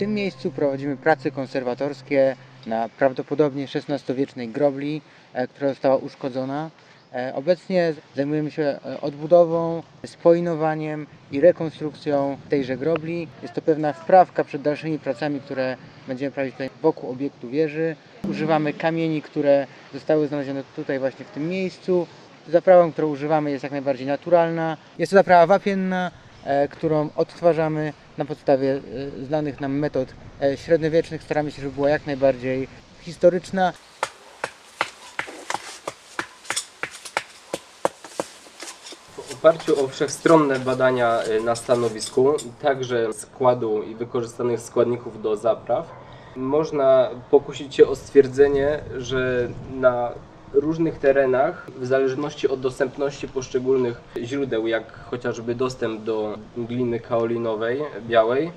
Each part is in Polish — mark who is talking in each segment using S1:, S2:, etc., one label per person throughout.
S1: tym miejscu prowadzimy prace konserwatorskie na prawdopodobnie XVI-wiecznej grobli, e, która została uszkodzona. E, Obecnie zajmujemy się e, odbudową, spoinowaniem i rekonstrukcją tejże grobli. Jest to pewna wprawka przed dalszymi pracami, które będziemy prowadzić tutaj wokół obiektu wieży. Używamy kamieni, które zostały znalezione tutaj właśnie w tym miejscu. Zaprawą, którą używamy jest jak najbardziej naturalna. Jest to zaprawa wapienna, którą odtwarzamy na podstawie e, znanych nam metod e, średniowiecznych. Staramy się, żeby była jak najbardziej historyczna.
S2: W oparciu o wszechstronne badania na stanowisku, także składu i wykorzystanych składników do zapraw, można pokusić się o stwierdzenie, że na różnych terenach, w zależności od dostępności poszczególnych źródeł, jak chociażby dostęp do gliny kaolinowej, białej,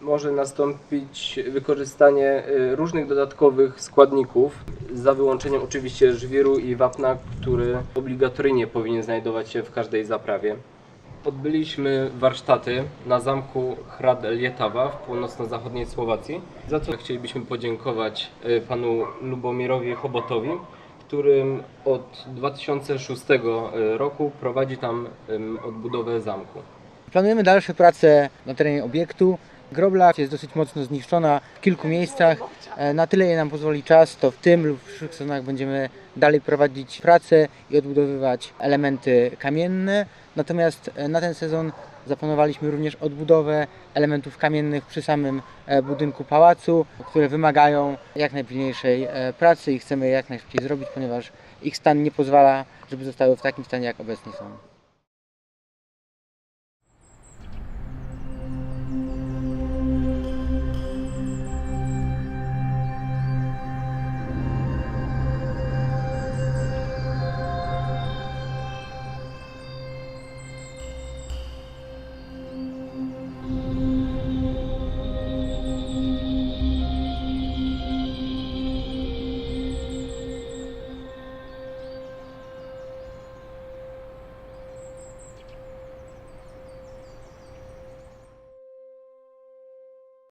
S2: może nastąpić wykorzystanie y, różnych dodatkowych składników, za wyłączeniem oczywiście żwiru i wapna, który obligatoryjnie powinien znajdować się w każdej zaprawie. Odbyliśmy warsztaty na zamku Hrad Lietawa w północno-zachodniej Słowacji, za co chcielibyśmy podziękować y, panu Lubomirowi Chobotowi, którym od 2006 roku prowadzi tam odbudowę zamku.
S1: Planujemy dalsze prace na terenie obiektu. Grobla jest dosyć mocno zniszczona w kilku miejscach. E, Na tyle je nam pozwoli czas, to w tym lub w przyszłych sezonach będziemy dalej prowadzić pracę i odbudowywać elementy kamienne. Natomiast e, na ten sezon zaplanowaliśmy również odbudowę elementów kamiennych przy samym e, budynku pałacu, które wymagają jak najpilniejszej pracy i chcemy je jak najszybciej zrobić, ponieważ ich stan nie pozwala, żeby zostały w takim stanie jak obecnie są.